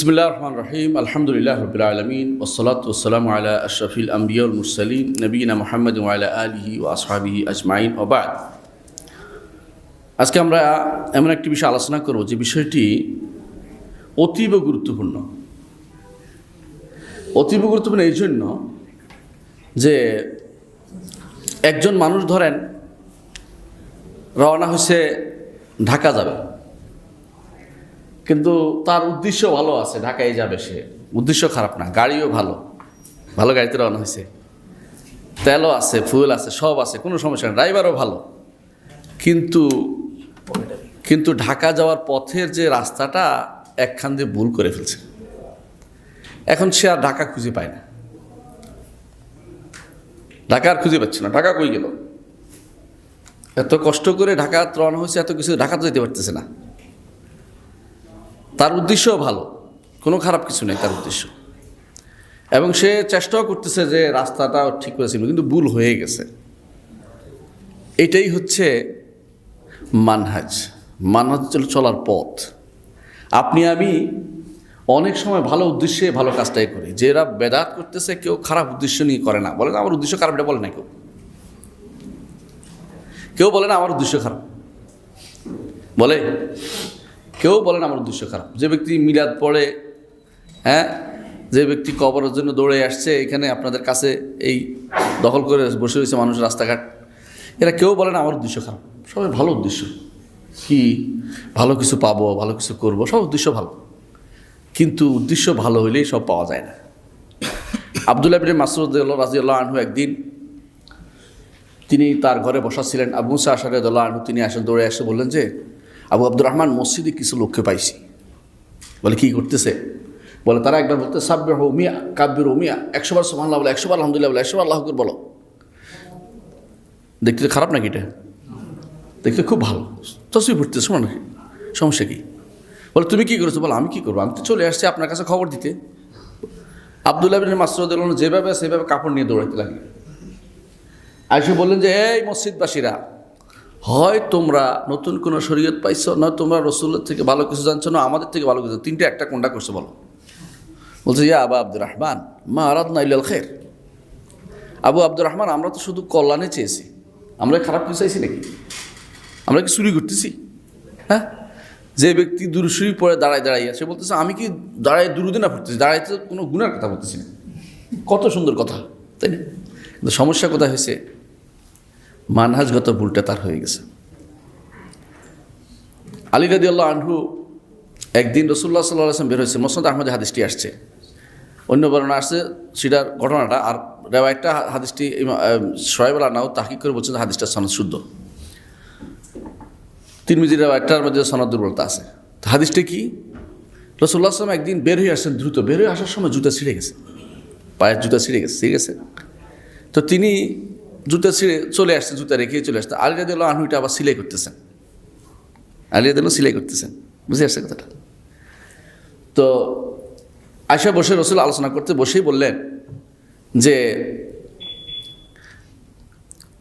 বিসমুল্লাহ রহমান রহিম আলহামদুলিল্লাহ রবিল আলমিন ওসলাত ওসালাম আলা আশরফিল আম্বিউল মুরসালিন নবীনা মোহাম্মদ ওয়ালা আলিহি ও আসহাবিহি আজমাইন ওবাদ আজকে আমরা এমন একটি বিষয় আলোচনা করব যে বিষয়টি অতীব গুরুত্বপূর্ণ। অতীব গুরুত্বপূর্ণ এই জন্য যে একজন মানুষ ধরেন, রওনা হয়েছে ঢাকা যাবে। কিন্তু তার উদ্দেশ্য ভালো আছে, ঢাকায় যাবে সে। উদ্দেশ্য খারাপ না, গাড়িও ভালো। ভালো গাড়িতে রওনা হয়েছে। তেলও আছে ফুল আছে, সব আছে, কোনো সমস্যা নেই ড্রাইভারও ভালো। কিন্তু কিন্তু ঢাকা যাওয়ার পথের যে রাস্তাটা একখান দিয়ে ভুল করে ফেলছে। এখন সে আর ঢাকা খুঁজে পায় না। ঢাকা আর খুঁজে পাচ্ছে না, ঢাকা কই গেল? এত কষ্ট করে ঢাকা রওনা হয়েছে, এত কিছু ঢাকা তো যেতে পারতেছে না। তার উদ্দেশ্যও ভালো। কোনো খারাপ কিছু নেই তার উদ্দেশ্য। এবং সে চেষ্টাও করতেছে যে রাস্তাটা ঠিক করেছিল কিন্তু ভুল হয়ে গেছে। এটাই হচ্ছে মানহাজ। মানহাজ চলার পথ। আপনি, আমি অনেক সময় ভালো উদ্দেশ্যে ভালো কাজটাই করি। যেরা বেদাত করতেছে কেউ খারাপ উদ্দেশ্য নিয়ে করে না। বলে না, আমার উদ্দেশ্য খারাপ এটা বলে না কেউ। কেউ বলে না, আমার উদ্দেশ্য খারাপ। বলে কেউ বলেন আমার উদ্দেশ্য খারাপ। যে ব্যক্তি মিলাদ পড়ে হ্যাঁ যে ব্যক্তি কবরের জন্য দৌড়ে আসছে, এখানে আপনাদের কাছে এই দখল করে বসে রয়েছে মানুষ রাস্তাঘাট, এরা কেউ বলেন আমার উদ্দেশ্য খারাপ। সবাই ভালো উদ্দেশ্য। কি? ভালো কিছু পাবো, ভালো কিছু করব, সব উদ্দেশ্য ভালো। কিন্তু উদ্দেশ্য ভালো হইলেই সব পাওয়া যায় না। আবদুল্লাহ বিন মাসুদ রাজিউল্লাহ আনহু একদিন, তিনি তার ঘরে বসা ছিলেন। আবু মুসা আশারদুল্লাহ আনহু তিনি আসেন দৌড়ে এসে বললেন যে আবু আব্দুর রহমান মসজিদে কিছু লোককে পাইছি। বলে, কি করতেছে? বলে, তারা একবার বলতে সাব্বের উমিয়া কাব্যের উমিয়া একশো বার সোহান বলে, একশো বার আলহামদুলিল্লাহ বলে, একশো বার আল্লাহকুর বলো। দেখতে তো খারাপ নাকি এটা? দেখতে খুব ভালো। তসবি পড়তেছে শোনো নাকি সমস্যা কি? বলে, তুমি কী করেছ? বলো, আমি কি করব? আমি তো চলে আসছি আপনার কাছে খবর দিতে। আবদুল্লাহ বিন মাসরুদ যেভাবে সেভাবে কাপড় নিয়ে দৌড়াইতে লাগে। আইসে বললেন যে, এই মসজিদবাসীরা হয় তোমরা নতুন কোনো শরীয়ত পাইছো, না তোমরা রসুলের থেকে ভালো কিছু জানছো, না আমাদের থেকে ভালো কিছু? তিনটে একটা কোনটা করছ বলো? বলছে, ইয়া আবা আব্দুর রহমান, মা আরাদ নাইল খের আবু আব্দুর রহমান, আমরা তো শুধু কল্যাণে চেয়েছি। আমরা খারাপ কিছু চাইছি নাকি? আমরা কি চুরি করতেছি? হ্যাঁ? যে ব্যক্তি দুরুসুরি পরে দাঁড়ায় দাঁড়াইয়া, সে বলতেছে, আমি কি দাঁড়ায় দুরুদে না পড়তেছি? দাঁড়াইতে কোনো গুণার কথা বলতেছি না। কত সুন্দর কথা, তাই না? কিন্তু সমস্যা কোথায় হয়েছে? মানহাজগত ভুলটা তার হয়ে গেছে। আলী রাদি আল্লাহ আনহু একদিন রসুল্লাহ সাল্লাহ আসলাম বের হয়েছে মোসাদ আহমদ হাদিসটি আসছে। অন্য বর্ণনা আসছে সেটার ঘটনাটা, আর রেওয়ায়তটা হাদিসটি সোহেব নাও তাহিক করে বলছেন হাদিসটা সনদ শুদ্ধ। তিন মিজির রেওয়ায়তটার মধ্যে সনদ দুর্বলতা আছে। হাদিসটা কি? রসুল্লাহ আসলাম একদিন বের হয়ে আসছেন দ্রুত। বের হয়ে আসার সময় জুতা ছিঁড়ে গেছে। পায়ের জুতা ছিঁড়ে গেছে ঠিক আছে তো তিনি জুতা ছিঁড়ে চলে আসছে, জুতা রেখেই চলে আসছে। আলিয়া দিল আনহুইটা আবার সিলাই করতেছেন আলিয়া দিল সিলাই করতেছেন বুঝে আসছে কথাটা? তো আয়সা বসে রসুল আলোচনা করতে বসেই বললেন যে,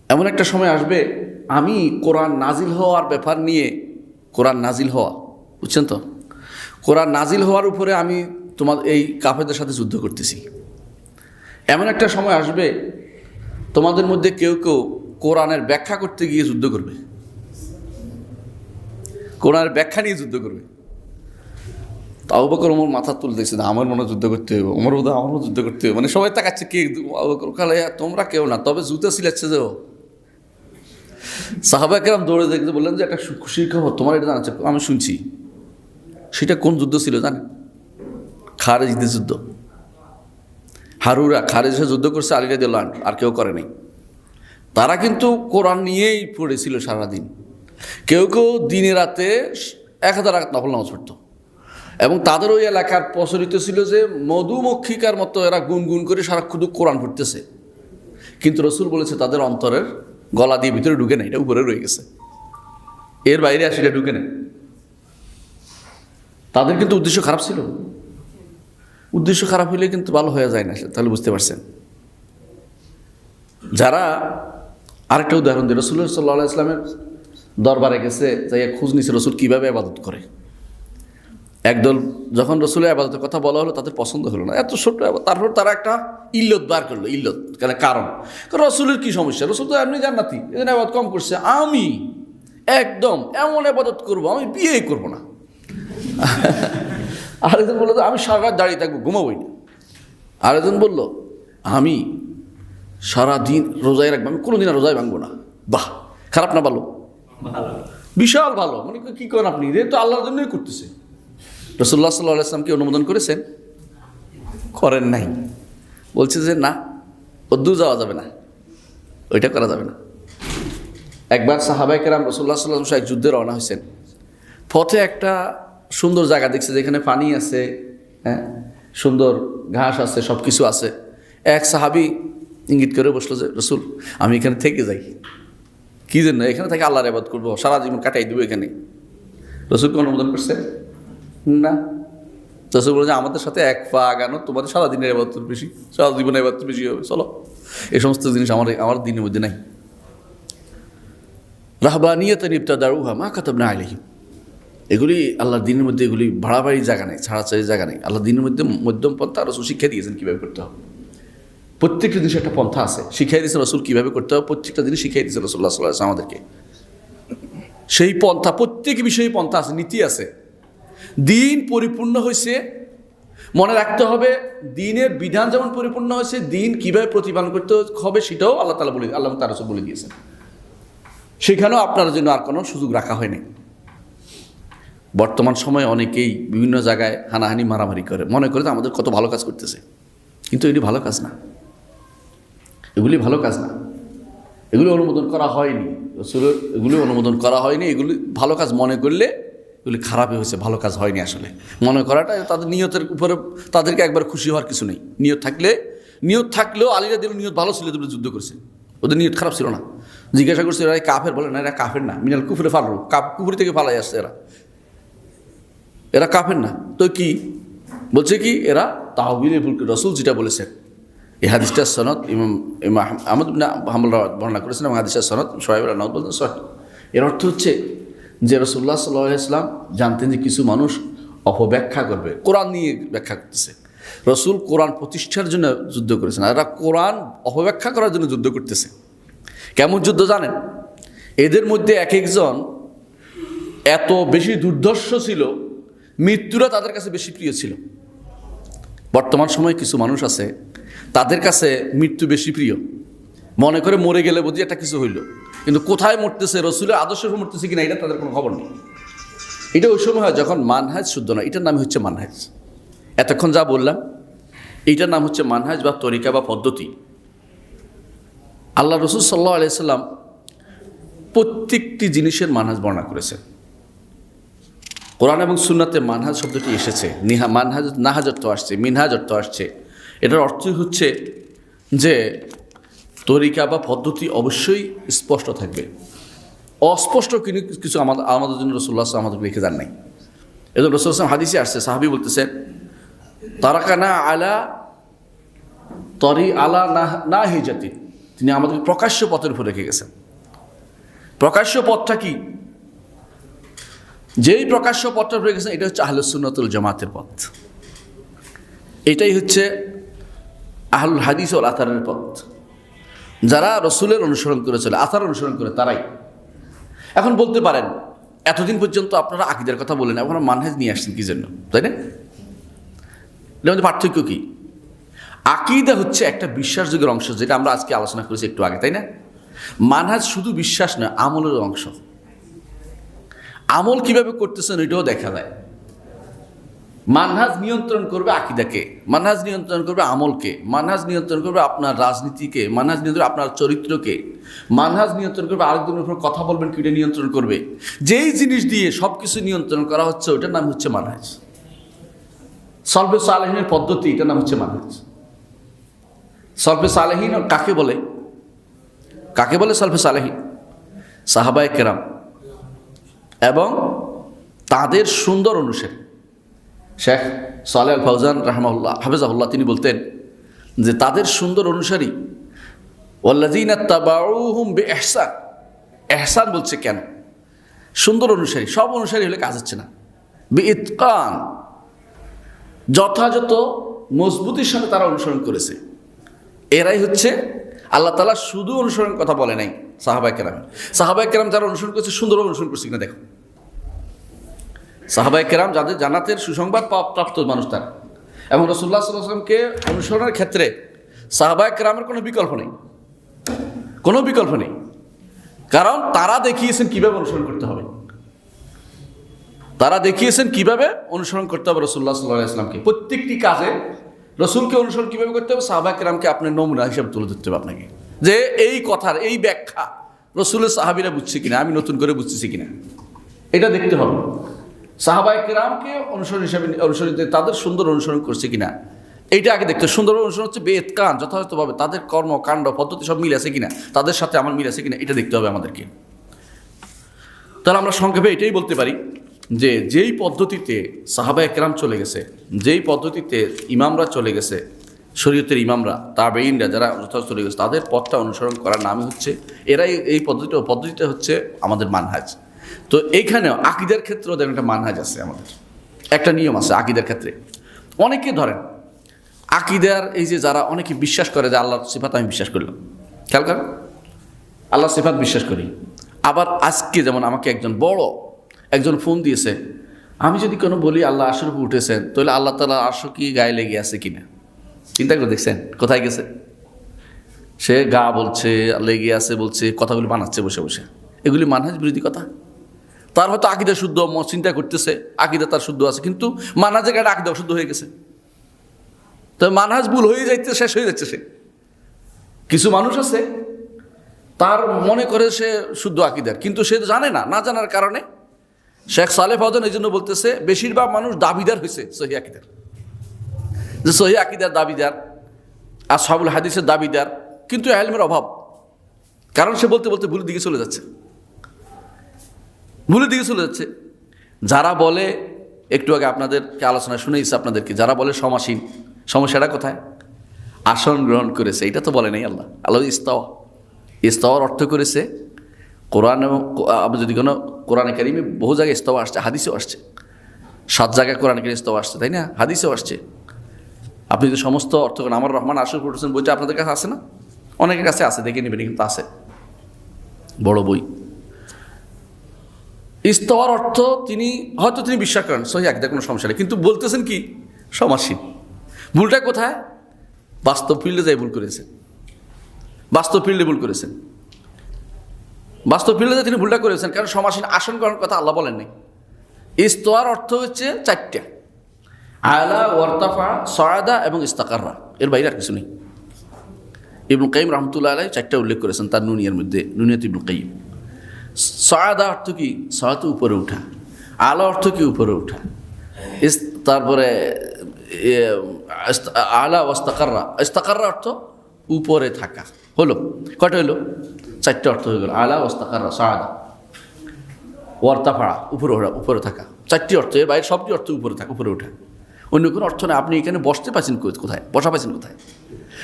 এমন একটা সময় আসবে, আমি কোরআন নাজিল হওয়ার ব্যাপার নিয়ে, কোরআন নাজিল হওয়া। বুঝছেন তো? কোরআন নাজিল হওয়ার উপরে আমি তোমার এই কাফেরদের সাথে যুদ্ধ করতেছি। এমন একটা সময় আসবে তোমাদের মধ্যে কেউ কেউ কোরআনের ব্যাখ্যা করতে গিয়ে যুদ্ধ করবে। কোরআনের ব্যাখ্যা নিয়ে যুদ্ধ করবে। তাও বকর ওমর মাথা তুলতেছে না আমার মনে যুদ্ধ করতে হবে। ওমর বোধ আমার মনে যুদ্ধ করতে হবে। মানে সবাই তাকাচ্ছে, কে কালে তোমরা কেউ না, তবে জুতো সিলেছে যে ও সাহাবা কেরাম দৌড়ে দেখতে বললেন যে, একটা খুশির খবর, তোমার এটা জানাচ্ছে আমি শুনছি। সেটা কোন যুদ্ধ ছিল জানেন? খারেজদের যুদ্ধ। হারুরা খারেজে যুদ্ধ করছে, আলিরা দিল্লান আর কেউ করেনি তারা কিন্তু কোরআন নিয়েই পড়েছিল সারাদিন। কেউ কেউ দিনে রাতে এক হাজার নফল নামাজ পড়তো। এবং তাদের ওই এলাকার প্রচলিত ছিল যে মধুমক্ষিকার মতো এরা গুনগুন করে সারাক্ষণ কোরআন পড়তেছে। কিন্তু রসুল বলেছে, তাদের অন্তরের গলা দিয়ে ভিতরে ঢুকে নেই, এটা উপরে রয়ে গেছে। এর বাইরে আসে এটা ঢুকে নেই। তাদের কিন্তু উদ্দেশ্য খারাপ ছিল। উদ্দেশ্য খারাপ হইলে কিন্তু ভালো হয়ে যায় না, তাহলে বুঝতে পারছেন। যারা আরেকটা উদাহরণ দিই রসুল সাল্লাহ ইসলামের দরবারে গেছে যাই খোঁজ নিছে রসুল কীভাবে আবাদত করে। একদল যখন রসুলের আবাদতের কথা বলা হলো, তাদের পছন্দ হলো না। এত ছোট্ট। তারপর তারা একটা ইল্লত বার করল, ইল্লত, কেন কারণ? রসুলের কী সমস্যা? রসুল তো এমনি জান্নাতি এজন্য আবাদ কম করছে। আমি একদম এমন আবাদত করব, আমি বিয়েই করব না। আরেকজন বলল আমি সারা রাত দাঁড়িয়ে থাকব ঘুমাবই না। আরেকজন বলল আমি সারা দিন রোজায় রাখব আমি কোনোদিন আর রোজায় ভাঙবো না। বাহ খারাপ না ভালো? বিশাল ভালো। মানে কি করেন আপনি? এটা তো আল্লাহর জন্যই করতেছে। রসুল্লাহ সাল্লাহ আসলামকে অনুমোদন করেছেন? করেন নাই। বলছে যে না অদ্দু যাওয়া যাবে না। ওইটা করা যাবে না। একবার সাহাবাই কেরাম রসুল্লাহ সাল্লাম এক যুদ্ধে রওনা হয়েছেন। পথে একটা সুন্দর জায়গা দেখছে যেখানে পানি আছে হ্যাঁ? সুন্দর ঘাস আছে সব কিছু আছে। এক সাহাবি ইঙ্গিত করে বসল যে, রসুল, আমি এখানে থেকে যাই। কী জন্য? এখানে থেকে আল্লাহর আবাদ করব, সারা জীবন কাটাই দেবো এখানে। রসুলকে অনুমোদন করছে? না। রসুল বলে যে, আমাদের সাথে এক পা আগানো, তোমাদের সারা দিনের আবাদ বেশি। সারা জীবনের আবাদ বেশি হবে। চলো। এই সমস্ত জিনিস আমার আমার দিনের মধ্যে নাই। নিপ্তা দারুহা মা কাতাব না আলহিম এগুলি আল্লাহ দিনের মধ্যে এগুলি ভাড়াবাড়ি জায়গা নেই ছাড়াছাড়ি জায়গা নেই। আল্লাহ দিনের মধ্যে মধ্যম পন্থা রসুল শিক্ষা দিয়েছেন কীভাবে করতে হবে। প্রত্যেকটা জিনিসের একটা পন্থা আছে। শিখাই দিয়েছে রসুল কীভাবে করতে হবে, প্রত্যেকটা জিনিস শিখাই দিয়েছে রসুল্লাহ সাল্লাহ আমাদেরকে। সেই পন্থা, প্রত্যেক বিষয়ে পন্থা আছে, নীতি আছে। দিন পরিপূর্ণ হয়েছে, মনে রাখতে হবে দিনের বিধান যেমন পরিপূর্ণ হয়েছে, দিন কীভাবে প্রতিপালন করতে হবে সেটাও আল্লাহ তালা বলে, আল্লাহ তার বলে দিয়েছেন। সেখানেও আপনার জন্য আর কোনো সুযোগ রাখা হয়নি। বর্তমান সময়ে অনেকেই বিভিন্ন জায়গায় হানাহানি, মারামারি করে। মনে করে তো আমাদের কত ভালো কাজ করতেছে। কিন্তু এটি ভালো কাজ না। এগুলি ভালো কাজ না। এগুলি অনুমোদন করা হয়নি। এগুলি অনুমোদন করা হয়নি। এগুলি ভালো কাজ মনে করলে এগুলি খারাপই হয়েছে। ভালো কাজ হয়নি আসলে। মনে করাটা তাদের নিয়তের উপরে তাদেরকে একবার খুশি হওয়ার কিছু নেই। নিয়ত থাকলে, নিয়ত থাকলেও আলীরা দিল নিয়ত ভালো ছিল যুদ্ধ করছে। ওদের নিয়ত খারাপ ছিল না। জিজ্ঞাসা করছে, এরা কাফের? বলে, না, এরা কাফের না। মিনাল কুফুরে ফালরু। কাপ কুফুরি থেকে ফালাই আসছে এরা। এরা কাফের না। তো কি? বলছে কি, এরা তাহবিল রসুল যেটা বলেছেন। এই হাদিসটার সনদ ইমাম ইমাম আহমদ হাম্বল বর্ণনা করেছেন এবং হাদিসটার সনদ সোহাইব নদ বলতেন সহি। এর অর্থ হচ্ছে যে রসুল্লাহ সাল্লাহ ইসলাম জানতেন যে কিছু মানুষ অপব্যাখ্যা করবে, কোরআন নিয়ে ব্যাখ্যা করতেছে। রসুল কোরআন প্রতিষ্ঠার জন্য যুদ্ধ করেছেন এরা কোরআন অপব্যাখ্যা করার জন্য যুদ্ধ করতেছে। কেমন যুদ্ধ জানেন? এদের মধ্যে এক একজন এত বেশি দুর্ধর্ষ ছিল মৃত্যুরা তাদের কাছে বেশি প্রিয় ছিল। বর্তমান সময়ে কিছু মানুষ আছে, তাদের কাছে মৃত্যু বেশি প্রিয়। মনে করে মরে গেলে বুঝি একটা কিছু হইল। কিন্তু কোথায় মরতেছে, রসুলের আদর্শ মরতেছে কিনা, এটা তাদের কোনো খবর নেই। এটা ওই সময় হয় যখন মানহাজ শুদ্ধ না এটার নাম হচ্ছে মানহাজ। এতক্ষণ যা বললাম এইটার নাম হচ্ছে মানহাজ বা তরিকা বা পদ্ধতি। আল্লাহ রসুল সাল্লাহ আলিয়াল্লাম প্রত্যেকটি জিনিসের মানহাজ বর্ণনা করেছেন। কোরআন এবং সুন্নাতে মানহাজ শব্দটি এসেছে। নিহা মানহাজ নাহাজ অর্থ আসছে মিনহাজ অর্থ আসছে। এটার অর্থই হচ্ছে যে তরিকা বা পদ্ধতি অবশ্যই স্পষ্ট থাকবে। অস্পষ্ট কিন্তু কিছু আমাদের আমাদের জন্য রসুল্লাহ আমাদের লিখে যান নাই। এজন্য রসুল আসলাম হাদিসে আসছে, সাহাবি বলতেছেন তারাকানা আলা তরি আলা না না হিজাতি তিনি আমাদেরকে প্রকাশ্য পথের উপর রেখে গেছেন। প্রকাশ্য পথটা কি? যেই প্রকাশ্য পথটা রয়ে গেছে, এটা হচ্ছে আহলুসুন্নতুল জামাতের পথ। এটাই হচ্ছে আহলুল হাদিস ও আতারের পথ। যারা রসুলের অনুসরণ করে চলে আতার অনুসরণ করে তারাই। এখন বলতে পারেন, এতদিন পর্যন্ত আপনারা আকিদের কথা বলেন আপনারা মানহাজ নিয়ে আসছেন কি জন্য? তাই না? এর মধ্যে পার্থক্য কী? আকিদা হচ্ছে একটা বিশ্বাসযোগের অংশ, যেটা আমরা আজকে আলোচনা করেছি একটু আগে, তাই না? মানহাজ শুধু বিশ্বাস নয় আমলের অংশ। আমল কীভাবে করতেছেন এটাও দেখা যায়। মানহাজ নিয়ন্ত্রণ করবে আকিদাকে, মানহাজ নিয়ন্ত্রণ করবে আমলকে, মানহাজ নিয়ন্ত্রণ করবে আপনার রাজনীতিকে, মানহাজ নিয়ন্ত্রণ আপনার চরিত্রকে, মানহাজ নিয়ন্ত্রণ করবে আরেকজনের উপর কথা বলবেন কিটা নিয়ন্ত্রণ করবে। যেই জিনিস দিয়ে সব কিছু নিয়ন্ত্রণ করা হচ্ছে ওটার নাম হচ্ছে মানহাজ। সলফে সালেহিনের পদ্ধতি, এটার নাম হচ্ছে মানহাজ। সলফে সালেহিন কাকে বলে? কাকে বলে সলফে সালেহিন? সাহাবায় কেরাম। এবং তাদের সুন্দর অনুসারী। শেখ সালে আল ফৌজান রাহমাউল্লাহ হাফেজাহুল্লাহ, তিনি বলতেন যে তাদের সুন্দর অনুসারী ওল্লাজিনা বে এহসান এহসান বলছে কেন? সুন্দর অনুসারী, সব অনুসারী হলে কাজ হচ্ছে না। বে ইতকান যথাযথ মজবুতির সাথে তারা অনুসরণ করেছে। এরাই হচ্ছে আল্লাহ তালা শুধু অনুসরণ কথা বলে নাই সাহাবাই কেরাম। সাহাবাই কেরাম যারা অনুসরণ করছে সুন্দর অনুসরণ করছে কিনা দেখো। সাহাবাই কেরাম যাদের জানাতের সুসংবাদ প্রাপ্ত মানুষ তারা এবং রসুল্লাহ সাল্লামকে অনুসরণের ক্ষেত্রে সাহাবাই কেরামের কোনো বিকল্প নেই। কোনো বিকল্প নেই। কারণ তারা দেখিয়েছেন কীভাবে অনুসরণ করতে হবে। তারা দেখিয়েছেন কীভাবে অনুসরণ করতে হবে রসুল্লাহ সাল্লাহ ইসলামকে প্রত্যেকটি কাজে রসুলকে অনুসরণ কীভাবে করতে হবে সাহাবা কেরামকে আপনার নমুনা হিসেবে তুলে ধরতে হবে আপনাকে। যে এই কথার, এই ব্যাখ্যা রসুলের সাহাবিরা বুঝছে কিনা, আমি নতুন করে বুঝতেছি কিনা। এটা দেখতে হবে। সাহাবাই কেরামকে অনুসরণ হিসাবে অনুসরণ তাদের সুন্দর অনুসরণ করছে কিনা? এইটা আগে দেখতে সুন্দর অনুসরণ হচ্ছে বেদ কান যথাযথভাবে তাদের কর্ম, কাণ্ড, পদ্ধতি সব মিল আছে কিনা? তাদের সাথে আমার মিল আছে কিনা? এটা দেখতে হবে আমাদেরকে। তাহলে আমরা সংক্ষেপে এটাই বলতে পারি যে যেই পদ্ধতিতে সাহাবা একরাম চলে গেছে, যেই পদ্ধতিতে ইমামরা চলে গেছে, শরীয়তের ইমামরা তাবেইনরা যারা যথাযথ চলে গেছে, তাদের পথটা অনুসরণ করার নামই হচ্ছে, এরাই এই পদ্ধতিটা পদ্ধতিটা হচ্ছে আমাদের মানহাজ। তো এইখানেও আকিদের ক্ষেত্রেও দেখেন একটা মানহাজ আছে আমাদের। একটা নিয়ম আছে আকিদের ক্ষেত্রে। অনেকে ধরেন, আকিদার এই যে যারা অনেকে বিশ্বাস করে যে আল্লাহর সিফাত আমি বিশ্বাস করলাম। খেয়াল করেন? আল্লাহ সিফাত বিশ্বাস করি। আবার আজকে যেমন আমাকে একজন বড় একজন ফোন দিয়েছে, আমি যদি কোনো বলি আল্লাহ আশুর উপর উঠেছেন, তাহলে আল্লাহ তালা আশু কি গায়ে লেগে আছে কিনা? চিন্তা করে দেখছেন, কোথায় গেছে? সে গা বলছে, লেগে আছে বলছে, কথাগুলি বানাচ্ছে বসে বসে। এগুলি মানহাজ বিরোধী কথা? তার হয়তো আকিদা শুদ্ধ চিন্তা করতেছে, আকিদা তার শুদ্ধ আছে, কিন্তু মানহাজের গায়ে আকিদা শুদ্ধ হয়ে গেছে। তো মানহাজ ভুল হয়ে যাইতে, শেষ হয়ে যাচ্ছে সে। কিছু মানুষ আছে, তার মনে করে সে শুদ্ধ আকিদার, কিন্তু সে জানে না না জানার কারণে। শেখ সালে ফাউদ্দিন এই জন্য বলতেছে, বেশিরভাগ মানুষ দাবিদার হয়েছে সহি আকিদার। যে সহি আকিদার দাবিদার আর সাবুল হাদিসের দাবিদার, কিন্তু এলমের অভাব। কারণ সে বলতে বলতে ভুল দিকে চলে যাচ্ছে। ভুলের দিকে চলে যাচ্ছে। যারা বলে, একটু আগে আপনাদেরকে আলোচনা শুনেছি আপনাদেরকে, যারা বলে সমাসীন, সমস্যাটা কোথায়? আসন গ্রহণ করেছে, এটা তো বলে নাই আল্লাহ। আল্লাহ ইস্তাওয়া। ইস্তাওয়ার অর্থ করেছে, কোরআন এবং যদি কোনো কোরআনে কারিমে বহু জায়গায় ইস্তাওয়া আসছে, হাদিসেও আসছে। সাত জায়গায় কোরআন কারিম ইস্তাওয়া আসছে, তাই না? হাদিসেও আসছে। আপনি যদি সমস্ত অর্থ করেন, আমার রহমান আসর পড়েছেন বইটা আপনাদের কাছে আছে না? অনেকের কাছে আছে, দেখে নেবেন, কিন্তু আছে। বড় বই। ইস্তওয়ার অর্থ তিনি, হয়তো তিনি বিশ্বাস করেন, সহি একদা কোনো সমস্যা নেই। কিন্তু বলতেছেন কি? সমাসীন। ভুলটা কোথায়? বাস্তব ফিল্ডে যাই ভুল করেছেন। বাস্তব ফিল্ডে ভুল করেছেন। বাস্তব ফিল্ডে তিনি ভুলটা করেছেন, কারণ সমাসীন আসন গ্রহণ কথা আল্লাহ বলেন নাই। ইস্তোয়ার অর্থ হচ্ছে চারটা। আয়লা ওয়ার্তাফা সয়াদা এবং ইস্তাকাররা। এর বাইরে আর কিছু নেই। ইবনুল কাইম রহমতুল্লাহ আলাই চারটা উল্লেখ করেছেন তার নুনিয়ার মধ্যে। নুনিয়ত ইবনুল কাইম। সয়াদা অর্থ কি? সয়াতে উপরে উঠা। আলা অর্থ কি? উপরে উঠা। ইস, তারপরে আলা ওয়াস্তাকাররা। ইস্তাকাররা অর্থ উপরে থাকা। হলো, কয়টা হলো চারটে অর্থ হয়ে গেল। আলা ওয়াস্তাকাররা সয়াদা ওয়ার্তাফাড়া উপরে ওঠা, উপরে থাকা। চারটি অর্থ, এর বাইরে সবটি অর্থ উপরে থাকা, উপরে ওঠা অন্য কোনো অর্থ না, আপনি এখানে বসতে পারছেন কোথায়? বসা পাচ্ছেন কোথায়?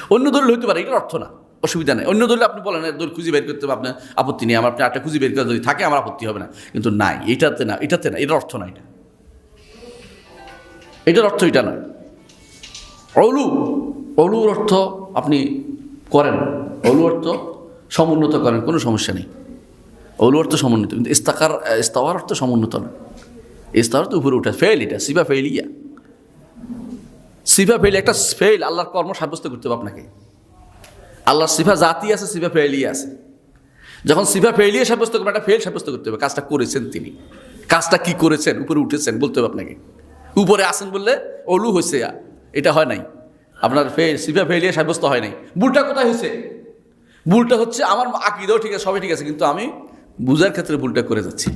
অন্য দলিল হইতে পারে এটার অর্থ না। অসুবিধা নেই। অন্য দলিল আপনি বলেন দলিল খুঁজে বের করতে হবে, আপনার আপত্তি নেই, আমার আপনি একটা খুঁজে বের করে যদি থাকে, আমার আপত্তি হবে না। কিন্তু নাই, এটাতে না এটাতে না, এটার অর্থ না এটা। এটার অর্থ এটা নয় অলু অলুর অর্থ আপনি করেন অলু অর্থ সমুন্নত করেন, কোনো সমস্যা নেই। অলু অর্থ সমুন্নত, কিন্তু ইস্তাকার, ইস্তাওয়ার অর্থ সমুন্নত না। ইস্তাওয়ার তো উপরে উঠে ফেল এটা, সিফা ফেলিয়া সিফা ফেল একটা ফেল আল্লাহর কর্ম সাব্যস্ত করতে হবে আপনাকে। আল্লাহর সিফা জাতি আছে, সিফা ফেলিয়া আছে। যখন সিফা ফেলিয়ে সাব্যস্ত করবে, একটা ফেল সাব্যস্ত করতে হবে। কাজটা করেছেন তিনি। কাজটা কি করেছেন? উপরে উঠেছেন, বলতে হবে আপনাকে। উপরে আসেন বললে অলু হয়েছে এটা হয় নাই। আপনার ফে সিফা ফেলিয়ে সাব্যস্ত হয় নাই। ভুলটা কোথায় হয়েছে ভুলটা হচ্ছে আমার আকিদাও ঠিক আছে, সবই ঠিক আছে, কিন্তু আমি বুঝার ক্ষেত্রে ভুলটা করে যাচ্ছি।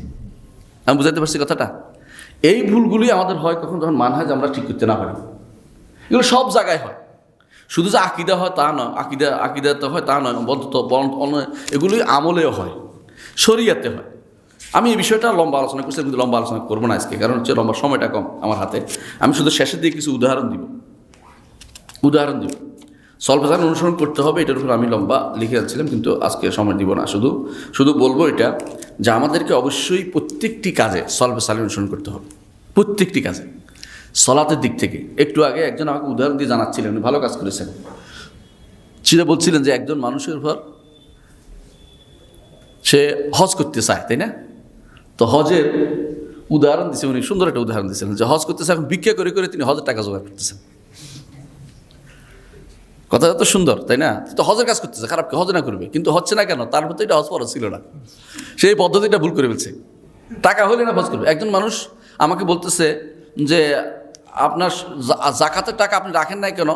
আমি বুঝাতে পারছি কথাটা? এই ভুলগুলি আমাদের হয় কখন? যখন মানহাজ আমরা ঠিক করতে না পারি। এগুলো সব জায়গায় হয়। শুধু যে আকিদা হয় তা নয়, আকিদা আকিদাতে হয় তা নয় বদ্ধ বরং অন্য- এগুলি আমলেও হয়, শরিয়াতে হয়। আমি এই বিষয়টা লম্বা আলোচনা করছি, কিন্তু লম্বা আলোচনা করব না আজকে, কারণ হচ্ছে লম্বা সময়টা কম আমার হাতে। আমি শুধু শেষের দিকে কিছু উদাহরণ দিব। উদাহরণ দিব। সলফেসান অনুসরণ করতে হবে, এটার উপর আমি লম্বা লিখে যাচ্ছিলাম, কিন্তু আজকে সময় দিব না। শুধু শুধু বলব এটা যে আমাদেরকে অবশ্যই প্রত্যেকটি কাজে সলফেসালি অনুসরণ করতে হবে। প্রত্যেকটি কাজে। সলাতের দিক থেকে। একটু আগে একজন আমাকে উদাহরণ দিয়ে জানাচ্ছিলেন, উনি ভালো কাজ করেছেন। সেটা বলছিলেন যে একজন মানুষের উপর সে হজ করতে চায়, তাই না? তো হজের উদাহরণ দিছে উনি, সুন্দর একটা উদাহরণ দিয়েছিলেন যে হজ করতেছে এখন ভিক্ষা করে করে তিনি হজের টাকা জোগাড় করতেছেন। কথাটা তো সুন্দর, তাই না? তো হজের কাজ করতেছে, খারাপ কি? হজ না করবে, কিন্তু হচ্ছে না কেন? তার মধ্যে এটা হজ ফরজ ছিল না। সেই পদ্ধতিটা ভুল করে ফেলছে। টাকা হলে না হজ করবে। একজন মানুষ আমাকে বলতেছে যে আপনার জাকাতের টাকা আপনি রাখেন নাই কেন?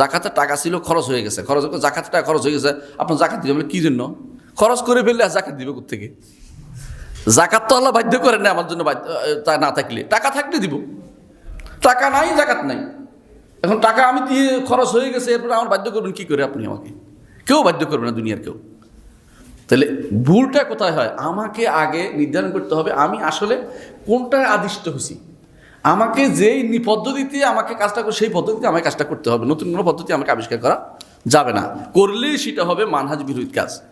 জাকাতের টাকা ছিল, খরচ হয়ে গেছে। খরচ, জাকাতের টাকা খরচ হয়ে গেছে। আপনার জাকাত দিবে বলে কী জন্য? খরচ করে ফেললে আর জাকাত দিবে থেকে জাকাত তো আল্লাহ বাধ্য করেন না আমার জন্য তা না থাকলে। টাকা থাকলে দিব। টাকা নাই, জাকাত নাই। এখন টাকা আমি দিয়ে খরচ হয়ে গেছে, এরপরে আমার বাধ্য করবেন কী করে আপনি আমাকে? কেউ বাধ্য করবে না দুনিয়ার কেউ। তাহলে ভুলটা কোথায় হয়? আমাকে আগে নির্ধারণ করতে হবে, আমি আসলে কোনটায় আদিষ্ট হয়েছি? আমাকে যেই পদ্ধতিতে আমাকে কাজটা করে সেই পদ্ধতিতে আমাকে কাজটা করতে হবে। নতুন কোনো পদ্ধতি আমাকে আবিষ্কার করা যাবে না। করলেই সেটা হবে মানহাজ বিরোধী কাজ।